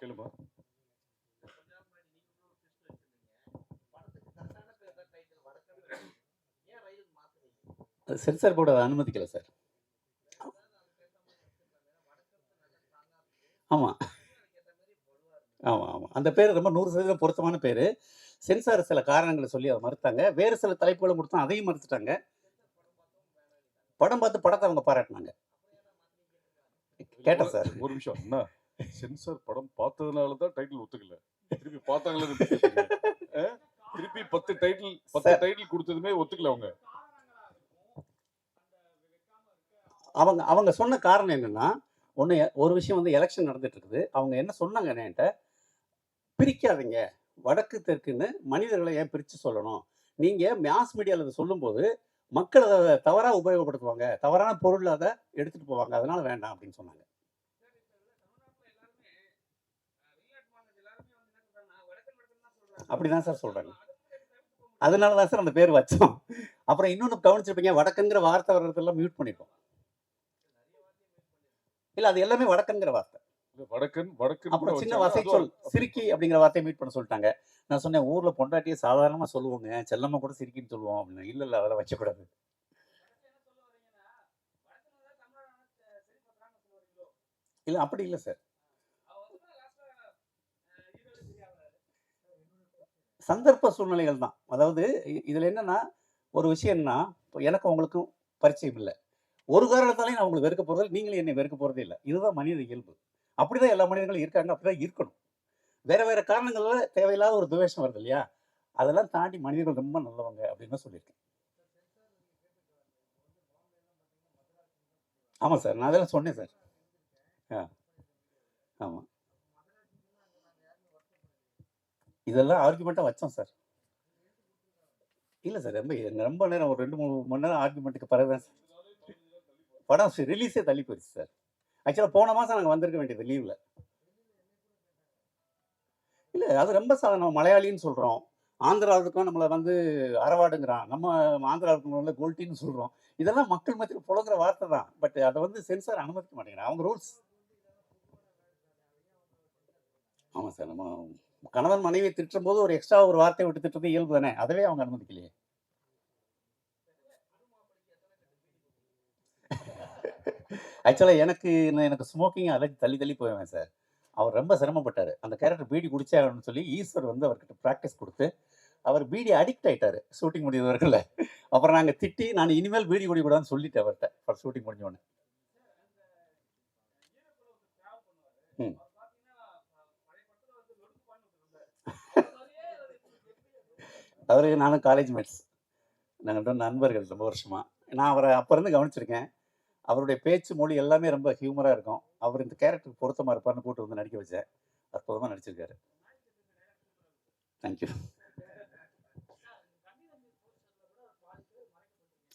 கேளுமா அது censor board அதை அனுமதிக்கல சார். ஆமாம் ஆமாம் ஆமாம் அந்த பேர் ரொம்ப நூறு சதவீதம் பொருத்தமான பேர். சென்சார் சில காரணங்களை சொல்லி அதை மறுத்தாங்க. வேறு சில தலைப்புகளை கொடுத்தா அதையும் மறுத்துட்டாங்க. படம் பார்த்து படத்தை அவங்க பாராட்டினாங்க. கேட்டேன் சார். ஒரு நிமிஷம். அண்ணா சென்சார் படம் பார்த்ததுனால தான் டைட்டில் ஒத்துக்கல. திருப்பி பார்த்தாங்களே திருப்பி பத்து டைட்டில் பத்து. டைட்டில் கொடுத்ததுமே ஒத்துக்கல அவங்க. அவங்க அவங்க சொன்ன காரணம் என்னன்னா ஒன்று ஒரு விஷயம் வந்து எலெக்ஷன் நடந்துட்டு இருக்குது அவங்க என்ன சொன்னாங்க என்கிட்ட? பிரிக்காதீங்க. வடக்கு தெற்குன்னு மனிதர்களை ஏன் பிரித்து சொல்லணும்? நீங்கள் மாஸ் மீடியாவில் அதை சொல்லும்போது மக்கள் அதை தவறாக உபயோகப்படுத்துவாங்க. தவறான பொருள் அதை எடுத்துகிட்டு போவாங்க. அதனால வேண்டாம் அப்படின்னு சொன்னாங்க. அப்படிதான் சார் சொல்றாங்க. அதனால தான் சார் அந்த பேர் வச்சோம். அப்புறம் இன்னொன்று கவனிச்சிருப்பீங்க வடக்குங்கிற வார்த்தை வர்றதெல்லாம் மியூட் பண்ணிட்டோம். இல்லை அது எல்லாமே வடக்குங்கிற வார்த்தை. வடக்கன் கூட அப்புறம் சின்ன. வசை சொல் சிரிக்கி அப்படிங்கிற வார்த்தையை மீட் பண்ண சொல்லிட்டாங்க. நான் சொன்னேன் ஊர்ல பொண்டாட்டியை சாதாரணமா சொல்லுவோங்க செல்லம்மா கூட சிரிக்கின்னு சொல்லுவோம் அப்படின்னு. இல்ல இல்ல அதெல்லாம் வைக்கக்கூடாது. இல்ல அப்படி இல்ல சார். சந்தர்ப்ப சூழ்நிலைகள் தான். அதாவது இ- என்னென்னா என்னன்னா ஒரு விஷயம்னா இப்போ எனக்கு உங்களுக்கும் பரிச்சயம் இல்லை. ஒரு காரணத்தாலே நான் உங்களுக்கு வெறுக்க போகிறது நீங்களும் என்னை வெறுக்க போகிறதே இல்லை. இதுதான் மனித இயல்பு. அப்படி தான் எல்லா மனிதர்களும் இருக்காங்க. அப்படிதான் இருக்கணும். வேறு வேறு காரணங்களில் தேவையில்லாத ஒரு துவேஷம் வருது இல்லையா? அதெல்லாம் தாண்டி மனிதர்கள் ரொம்ப நல்லவங்க அப்படின்னு தான் சொல்லியிருக்கேன். ஆமாம் சார். நான் அதெல்லாம் சொன்னேன் சார். ஆ. ஆமாம் இதெல்லாம் ஆர்குமெண்ட்டாக வச்சோம் சார் இல்லை சார் ரொம்ப ரொம்ப நேரம் ஒரு ரெண்டு மூணு மணி நேரம் ஆர்குமெண்ட்டுக்கு பிறகு தான் சார் படம் ரிலீஸே தள்ளி போயிடுச்சு சார் ஆக்சுவலாக போன மாதம் நாங்கள் வந்திருக்க வேண்டியது லீவில் இல்லை அது ரொம்ப சாதாரண மலையாளின்னு சொல்கிறோம் ஆந்திராவுக்கும் நம்மளை வந்து அறவாடுங்கிறான். நம்ம ஆந்திராவுக்கு வந்து கோல்ட்டின்னு சொல்கிறோம் இதெல்லாம் மக்கள் மத்தியில் புழங்குற வார்த்தை தான். பட் அதை வந்து சென்சார் அனுமதிக்க மாட்டேங்கிறான். அவங்க ரூல்ஸ் ஆமாம் சார் நம்ம கணவன் மனைவியை திட்டும் போது ஒரு எக்ஸ்ட்ரா ஒரு வார்த்தை விட்டு திட்டுறது இயல்பு தானே? அதவே அவங்க அனுமதிக்கலையே. ஆக்சுவலாக எனக்கு எனக்கு ஸ்மோக்கிங் அலர்ஜி தள்ளி தள்ளி போவேன் சார் அவர் ரொம்ப சிரமப்பட்டார். அந்த கேரக்டர் பீடி குடிச்சே ஆகணும்னு சொல்லி ஈஸ்வர் வந்து அவர்கிட்ட ப்ராக்டிஸ் கொடுத்து அவர் பீடி அடிக்ட் ஆயிட்டாரு ஷூட்டிங் முடிஞ்ச வரைக்கும் அப்புறம் நாங்கள் திட்டி நான் இனிமேல் பீடி குடிக்கூடாதுன்னு சொல்லிட்டேன் அவர்கிட்ட. ஷூட்டிங் முடிஞ்ச உடனே. ம். அவருக்கு நானும் காலேஜ் மேட்ஸ் நாங்கள் ரெண்டு நண்பர்கள் ரொம்ப வருஷமாக நான் அவரை அப்போ இருந்து கவனிச்சிருக்கேன். அவருடைய பேச்சு மொழி எல்லாமே ரொம்ப ஹியூமராக இருக்கும். அவர் இந்த கேரக்டருக்கு பொருத்தமாக இருப்பார்னு கூட்டு வந்து நடிக்க வச்சேன். அற்புதமாக நடிச்சிருக்காரு. தேங்க்யூ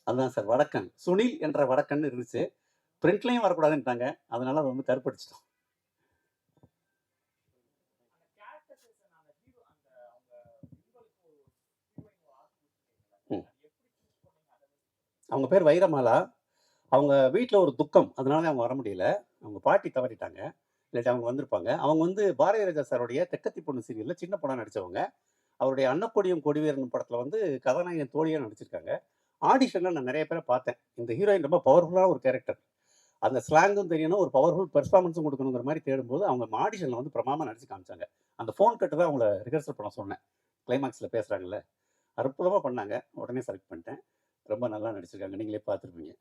அதுதான் சார் வடக்கன். சுனில் என்ற வடக்கன் இருந்துச்சு. பிரிண்ட்லையும் வரக்கூடாதுன்ட்டாங்க. அதனால அதை வந்து கருப்படிச்சிட்டோம் அவங்க பேர் வைரமாலா. அவங்க வீட்டில் ஒரு துக்கம். அதனால அவங்க வர முடியல. அவங்க பாட்டி தவறிட்டாங்க. இல்லாட்டி அவங்க வந்திருப்பாங்க. அவங்க வந்து பாரதிய ராஜா சாருடைய தெக்கத்தி பொண்ணு சீரியலில் சின்ன படம் நடித்தவங்க அவருடைய அன்னக்கொடியும் கொடிவேரன் படத்தில் வந்து கதாநாயகன் தோழியாக நடிச்சிருக்காங்க. ஆடிஷனில் நான் நிறைய பேரை பார்த்தேன். இந்த ஹீரோயின் ரொம்ப பவர்ஃபுல்லான ஒரு கேரக்டர் அந்த ஸ்லாங்கும் தெரியணும் ஒரு பவர்ஃபுல் பெர்ஃபார்மன்ஸும் கொடுக்கணுங்கிற மாதிரி தேடும்போது அவங்க ஆடிஷனில் வந்து பிரமாமா நடிச்சு காமிச்சாங்க. அந்த ஃபோன் கட்டு தான் அவங்கள ரிஹர்சல் பண்ண சொன்னேன். கிளைமாக்ஸில் பேசுகிறாங்கல்ல அற்புதமாக பண்ணாங்க. உடனே செலக்ட் பண்ணிட்டேன். ரொம்ப நல்லா நடிச்சிருக்காங்க. நீங்களே பார்த்துருப்பீங்க.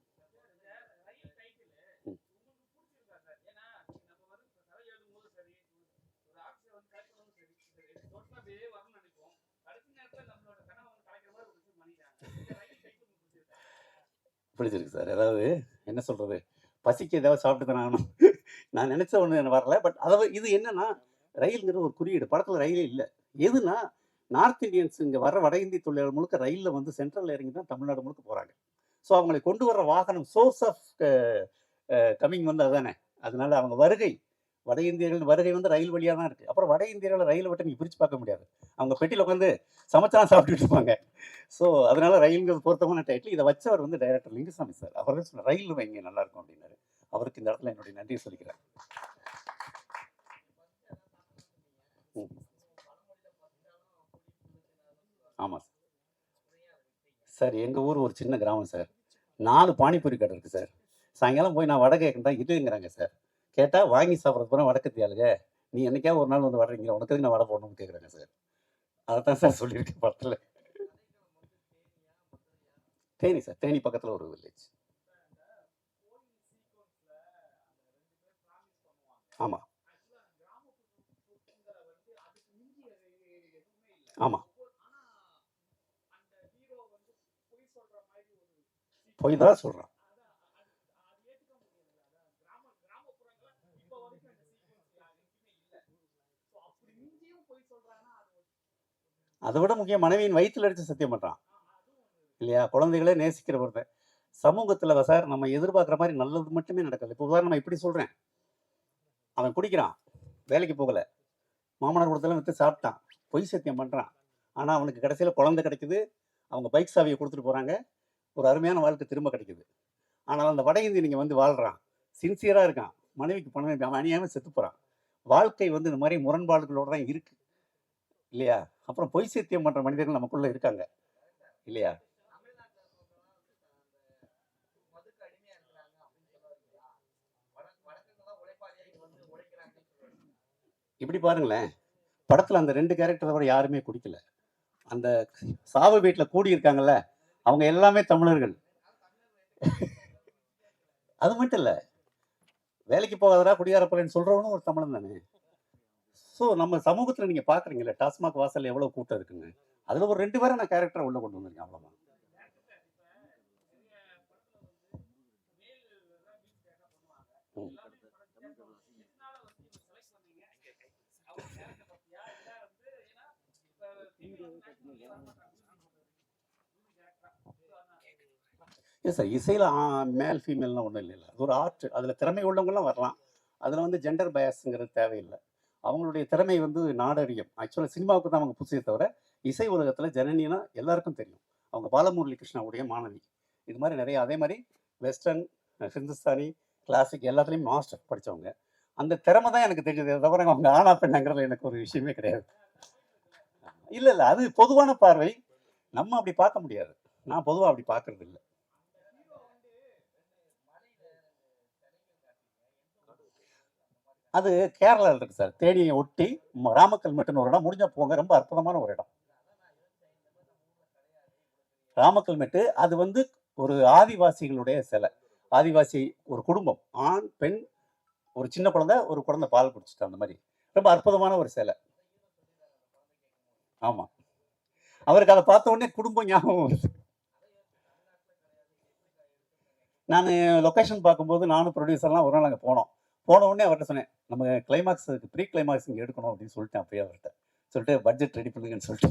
பிடிச்சிருக்கு சார். அதாவது என்ன சொல்கிறது பசிக்கு ஏதாவது சாப்பிட்டு தானே ஆகணும். நான் நினச்ச ஒன்று வரல. பட் அதாவது இது என்னன்னா ரயில்ங்கிற ஒரு குறியீடு. படத்தில் ரயிலே இல்லை. எதுனா நார்த் இந்தியன்ஸ் இங்கே வர வட இந்திய தொழிலாளர் முழுக்க ரயிலில் வந்து சென்ட்ரல் இறங்கி தான் தமிழ்நாடு முழுக்க போகிறாங்க ஸோ அவங்களை கொண்டு வர வாகனம் சோர்ஸ் ஆஃப் கம்மிங் வந்து அதானே? அதனால அவங்க வருகை வட இந்தியர்கள் வருகை வந்து ரயில் வழியாக தான் இருக்குது அப்புறம் வட இந்தியர்களை ரயில் விட்டு நீங்கள் பிரித்து பார்க்க முடியாது. அவங்க பெட்டியில் உட்காந்து சமைச்சா சாப்பிட்டுட்டு இருப்பாங்க. ஸோ அதனால ரயில்ங்கிறது பொருத்தமான டைட்டில் இதை வச்சவர் வந்து டைரக்டர் லிங்குசாமி சார். அவர் தான் சொன்னார் ரயில் வைங்க நல்லாயிருக்கும் அப்படின்னாரு. அவருக்கு இந்த இடத்துல என்னுடைய நன்றியை சொல்லிக்கிறேன். ஆமாம் சார். சார் எங்கள் ஊர் ஒரு சின்ன கிராமம் சார். நாலு பானிபூரி கடை இருக்குது சார். சாயங்காலம் போய் நான் வடை கேட்குறதா இதுங்கிறாங்க சார். கேட்டால் வாங்கி சாப்பிட்றது போனால் வடக்கத்தி ஆளுங்க நீ என்னைக்கா ஒரு நாள் வந்து வர்றீங்க உனக்கு நான் வடை போடணும்னு கேட்குறாங்க சார். அதை தான் சார் சொல்லியிருக்கேன் படத்தில் தேனி சார் தேனி பக்கத்தில் ஒரு வில்லேஜ் ஆமாம் ஆமாம் போய் தான் சொல்கிறான் அதை விட முக்கியம் மனைவியின் வயிற்றுல அடிச்சு சத்தியம் பண்றான். இல்லையா? குழந்தைகளே நேசிக்கிற ஒருத்தன். சமூகத்துல சார் நம்ம எதிர்பார்க்குற மாதிரி நல்லது மட்டுமே நடக்கல இப்போ உதாரணம் இப்படி சொல்றேன். அவன் குடிக்கிறான். வேலைக்கு போகல. மாமனார் கொடுத்தலாம் வித்து சாப்பிட்டான். பொய் சத்தியம் பண்றான். ஆனா அவனுக்கு கடைசியில குழந்தை கிடைக்குது. அவங்க பைக் சாவியை கொடுத்துட்டு போறாங்க. ஒரு அருமையான வாழ்க்கை திரும்ப கிடைக்குது. ஆனால் அந்த வட இந்தி நீங்கள் வந்து வாழ்கிறான் சின்சியராக இருக்கான். மனைவிக்கு பணம் அவன் அணியாம செத்து போகிறான் வாழ்க்கை வந்து இந்த மாதிரி முரண்பாடுகளோட தான் இருக்குது இல்லையா? அப்புறம் பொய் சத்தியம் பண்ணுற மனிதர்கள் நமக்குள்ளே இருக்காங்க. இல்லையா? இப்படி பாருங்களேன். படத்தில் அந்த ரெண்டு கேரக்டரை கூட யாருமே குடிக்கல. அந்த சாவு வீட்டில் கூடி இருக்காங்கல்ல அவங்க எல்லாமே தமிழர்கள். அது மட்டும் இல்லை. வேலைக்கு போகாதரா குடியாரப்பறேன்னு சொல்கிறவனும் ஒரு தமிழன் தானே. ஸோ நம்ம சமூகத்தில் நீங்கள் பார்க்குறீங்கல்ல டாஸ்மாக் வாசலில் எவ்வளோ கூட்டம் இருக்குங்க அதில் ஒரு ரெண்டு பேரை நான் கேரக்டரை உள்ளே கொண்டு வந்திருக்கேன் அவ்வளோதான் இல்லை சார்? இசையில் மேல் ஃபீமேல்னால் ஒன்றும் இல்லை அது ஒரு ஆர்ட் அதில் திறமை உள்ளவங்களாம் வரலாம். அதில் வந்து ஜெண்டர் பயஸ்ங்கிறது தேவையில்லை. அவங்களுடைய திறமை வந்து நாடறியும். ஆக்சுவலாக சினிமாவுக்கு தான் அவங்க புதுசே தவிர இசை உலகத்தில் ஜனனினா எல்லாருக்கும் தெரியும். அவங்க பாலமுரளி கிருஷ்ணாவுடைய மாணவி. இது மாதிரி நிறைய அதே மாதிரி வெஸ்டர்ன் ஹிந்துஸ்தானி கிளாசிக் எல்லாத்துலேயும் மாஸ்டர் படித்தவங்க அந்த திறமை தான் எனக்கு தெரிஞ்சது. தவிர அவங்க ஆனா பெண்ணாங்கிறதுல எனக்கு ஒரு விஷயமே கிடையாது. இல்லை இல்லை. அது பொதுவான பார்வை. நம்ம அப்படி பார்க்க முடியாது. நான் பொதுவாக அப்படி பார்க்கறது இல்லை. அது கேரளாவில் இருக்குது சார். தேனியை ஒட்டி ராமக்கல் மெட்டுன்னு ஒரு இடம். முடிஞ்ச போங்க. ரொம்ப அற்புதமான ஒரு இடம். ராமக்கல் மெட்டு அது வந்து ஒரு ஆதிவாசிகளுடைய சிலை. ஆதிவாசி ஒரு குடும்பம். ஆண் பெண் ஒரு சின்ன குழந்தை ஒரு குழந்தை பால் குடிச்சிட்டு அந்த மாதிரி. ரொம்ப அற்புதமான ஒரு சிலை. ஆமாம் அவருக்கு அதை பார்த்த உடனே குடும்பம் ஞாபகம் வருது. நான் லொக்கேஷன் பார்க்கும்போது நானும் ப்ரொடியூசர்லாம் ஒரு நாள் அங்கே போனோம். போன உடனே அவர்கிட்ட சொன்னேன் நம்ம கிளைமாக்ஸ் ப்ரீ கிளைமாக்ஸ் இங்கே எடுக்கணும் அப்படின்னு சொல்லிட்டேன் அப்பயே அவர்கிட்ட சொல்லிட்டு பட்ஜெட் ரெடி பண்ணுங்கன்னு சொல்லிட்டு.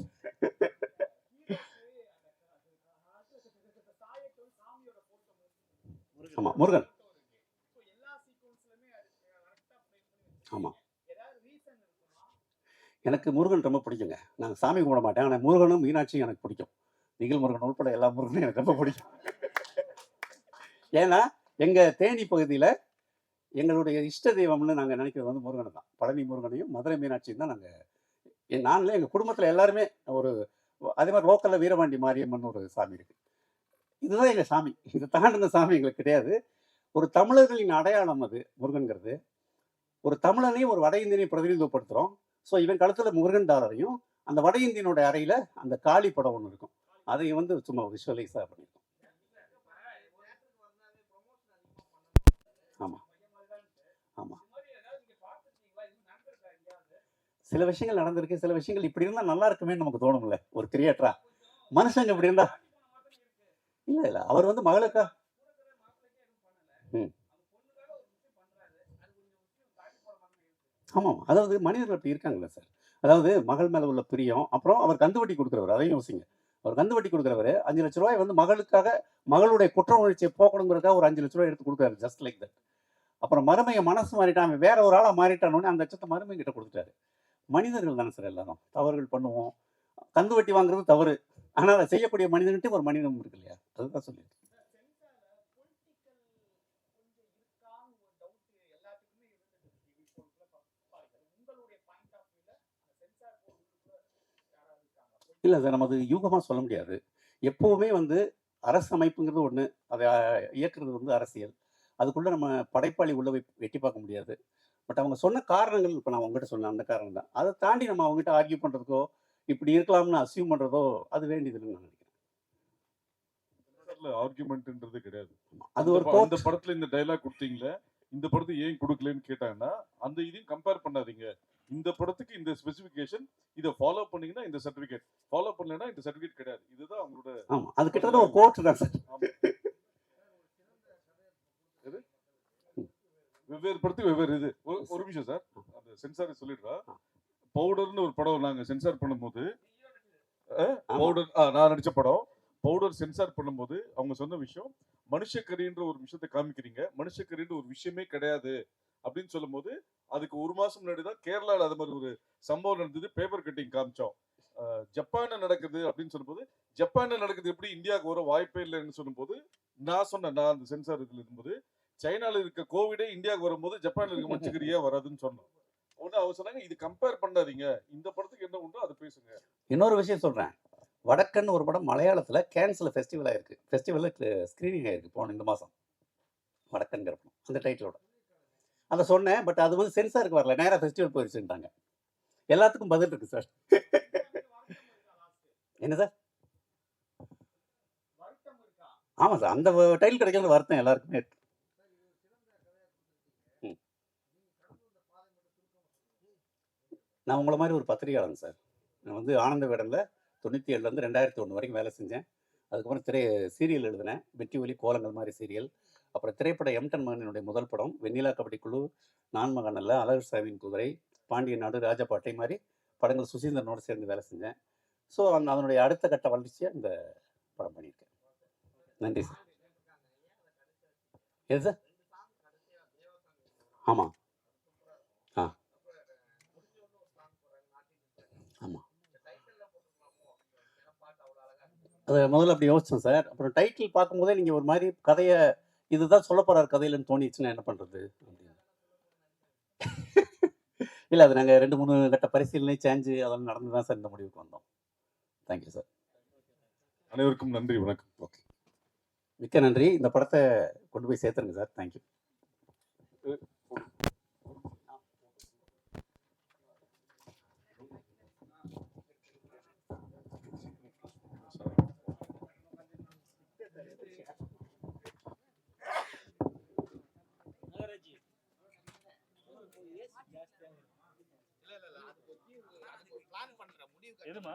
ஆமா முருகன். ஆமா. எனக்கு முருகன் ரொம்ப பிடிக்குங்க. நான் சாமி கும்பிட மாட்டேன். ஆனால் முருகனும் மீனாட்சியும் எனக்கு பிடிக்கும். நிகில் முருகன் உள்பட எல்லா முருகனும் எனக்கு ரொம்ப பிடிக்கும். ஏன்னா எங்கள் தேனி பகுதியில் எங்களுடைய இஷ்ட தெய்வம்னு நாங்கள் நினைக்கிறது வந்து முருகனை தான். பழனி முருகனையும் மதுரை மீனாட்சியும் தான் நாங்கள் நானில் எங்கள் குடும்பத்தில் எல்லாருமே ஒரு அதே மாதிரி லோக்கலில் வீரபாண்டி மாரியம்மன் ஒரு சாமி இருக்குது இதுதான் எங்கள் சாமி. இதை தாண்டின சாமி எங்களுக்கு கிடையாது. ஒரு தமிழர்களின் அடையாளம் அது முருகன்கிறது. ஒரு தமிழனையும் ஒரு வட இந்தியனையும் பிரதிநிதித்துவப்படுத்துகிறோம் ஸோ இவன் கழுத்தில் முருகன் டாலரையும் அந்த வட இந்தியனோட அறையில் அந்த காளி படம் ஒன்று இருக்கும். அதை வந்து சும்மா விஷுவலைஸாக பண்ணி ஆமாம் ஆமாம் சில விஷயங்கள் நடந்திருக்கு சில விஷயங்கள் இப்படி இருந்தால் நல்லா இருக்குமே நமக்கு தோணும்ல ஒரு கிரியேட்டரா மனுஷங்க இப்படி இருந்தா? இல்ல இல்ல அவர் வந்து மகளுக்கா? ம். ஆமாம் அதாவது மனிதர்கள் அப்படி இருக்காங்களே சார். அதாவது மகள் மேலே உள்ள பிரியம் அப்புறம் அவர் கந்து வட்டி கொடுக்குறவர் அதையும் யோசிங்க. அவர் கந்து வட்டி கொடுக்குறவர் அஞ்சு லட்ச ரூபாய் வந்து மகளுக்காக மகளுடைய குற்ற உணர்ச்சியை போக்கணுங்கிறதுக்காக ஒரு அஞ்சு லட்ச ரூபாய் எடுத்து கொடுக்குறாரு ஜஸ்ட் லைக் தட் அப்புறம் மருமையை மனசு மாறிட்டான் வேற ஒரு ஆளாக மாறிட்டானோடனே அந்த லட்சத்தை மருமை கிட்ட கொடுத்துட்டாரு. மனிதர்கள் தானே சார் எல்லாரும். தவறுகள் பண்ணுவோம். கந்து வட்டி வாங்குறது தவறு. ஆனால் அதை செய்யக்கூடிய மனிதன்ட்டு ஒரு மனிதம் இருக்கு இல்லையா? அதுதான் சொல்லி இல்லை சார் நம்ம அது யூகமாக சொல்ல முடியாது. எப்பவுமே வந்து அரசு அமைப்புங்கிறது ஒன்று அதை இயக்குறது வந்து அரசியல். அதுக்குள்ள நம்ம படைப்பாளி உள்ள வெட்டி பார்க்க முடியாது. பட் அவங்க சொன்ன காரணங்கள் இப்போ நான் உங்ககிட்ட சொன்னேன் அந்த காரணம் தான் அதை தாண்டி நம்ம அவங்ககிட்ட ஆர்கியூ பண்ணுறதுக்கோ இப்படி இருக்கலாம்னு அசியூம் பண்ணுறதோ அது வேண்டியதுன்னு நான் நினைக்கிறேன். ஆர்குமெண்ட்ன்றது கிடையாது. அது ஒரு அந்த படத்துல இந்த டைலாக் கொடுத்தீங்களே இந்த படத்தை ஏன் கொடுக்கலன்னு கேட்டாங்கன்னா அந்த இதையும் கம்பேர் பண்ணாதீங்க. இந்த படத்துக்கு இந்த ஸ்பெசிஃபிகேஷன் இதை ஃபாலோ பண்ணீங்கன்னா இந்த சர்டிபிகேட் ஃபாலோ பண்ணலைன்னா இந்த சர்டிபிகேட் கிடையாது. இதுதான் அவங்களோட ஆமாம் அது கிட்டத்தட்ட ஒரு கோட் தான் சார் ஆமா. எது? வெவ்வேறு படத்துக்கு வெவ்வேறு இது. ஒரு- நிமிஷம் சார் அந்த சென்சார் சொல்லிடுறா. பவுடர்னு ஒரு படம் நாங்க சென்சார் பண்ணும்போது. பவுடர் நான் நடிச்ச படம். பவுடர் சென்சார் பண்ணும்போது அவங்க சொன்ன விஷயம் மனுஷக்கரின்ற ஒரு விஷயத்தை காமிக்கிறீங்க. மனுஷக்கரின்ற ஒரு விஷயமே கிடையாது அப்படின்னு சொல்லும்போது அதுக்கு ஒரு மாசம் முன்னாடி தான் கேரளால அது மாதிரி ஒரு சம்பவம் நடந்தது. பேப்பர் கட்டிங் காமிச்சோம். ஜப்பான்ல நடக்குது அப்படின்னு சொல்லும்போது ஜப்பான்ல நடக்குது எப்படி இந்தியாவுக்கு வர வாய்ப்பே இல்லைன்னு சொல்லும்போது நான் சொன்னேன். நான் அந்த சென்சார் இதுல இருக்கும்போது சைனால இருக்க கோவிடே இந்தியாவுக்கு வரும்போது ஜப்பான்ல இருக்க மனுஷக்கரி ஏன் வராதுன்னு சொன்னோம். ஒண்ணு அவர் சொன்னாங்க இது கம்பேர் பண்ணாதீங்க. இந்த படத்துக்கு என்ன உண்டோ அதை பேசுங்க. இன்னொரு விஷயம் சொல்கிறேன் வடக்கன் ஒரு படம் மலையாளத்தில் கேன்சல் ஃபெஸ்டிவல் ஆயிருக்கு. ஃபெஸ்டிவலில் ஸ்க்ரீனிங் ஆயிருக்கு போன இந்த மாதம் வடக்கன்கிற படம் அந்த டைட்டிலோட அதை சொன்னேன் பட் அது வந்து சென்சாருக்கு வரல. நேராக ஃபெஸ்டிவல் போயிடுச்சுட்டாங்க எல்லாத்துக்கும் பதில் இருக்கு சார் என்ன சார் ஆமாம் சார் அந்த டைல் கிடைக்கிறது வருத்தம் எல்லாருக்குமே இருக்கு. நான் உங்களை மாதிரி ஒரு பத்திரிகையாளன் சார். நான் வந்து ஆனந்த விடனில் தொண்ணூற்றி ஏழுலேருந்து ரெண்டாயிரத்தி ஒன்று வரைக்கும் வேலை செஞ்சேன். அதுக்கப்புறம் திரை சீரியல் எழுதினேன். வெற்றி ஒலி கோலங்கள் மாதிரி சீரியல். அப்புறம் திரைப்பட எம்டன் மகனினுடைய முதல் படம் வெண்ணிலா கபடி குழு நான்மகன் அல்ல அழகு சாமியின் குதிரை பாண்டிய நாடு ராஜபாட்டை மாதிரி படங்கள் சுசீந்திரனோடு சேர்ந்து வேலை செஞ்சேன். ஸோ அந்த அதனுடைய அடுத்த கட்ட வளர்ச்சியாக இந்த படம் பண்ணியிருக்கேன். நன்றி சார். எது சார்? ஆமாம் ஆ ஆமாம் அது முதல்ல அப்படி யோசிச்சேன் சார். அப்புறம் டைட்டில் பார்க்கும்போதே நீங்கள் ஒரு மாதிரி கதையை இதுதான் சொல்ல போறாரு கதையிலன்னு தோணிச்சுன்னா என்ன பண்ணுறது அப்படின்னு. இல்லை அது நாங்கள் ரெண்டு மூணு கட்ட பரிசீலனை சேஞ்சு அதெல்லாம் நடந்து தான் சார் இந்த முடிவுக்கு வந்தோம். தேங்க்யூ சார் அனைவருக்கும் நன்றி வணக்கம். ஓகே மிக்க நன்றி. இந்த படத்தை கொண்டு போய் சேர்த்துருங்க சார். தேங்க்யூ எதுமா?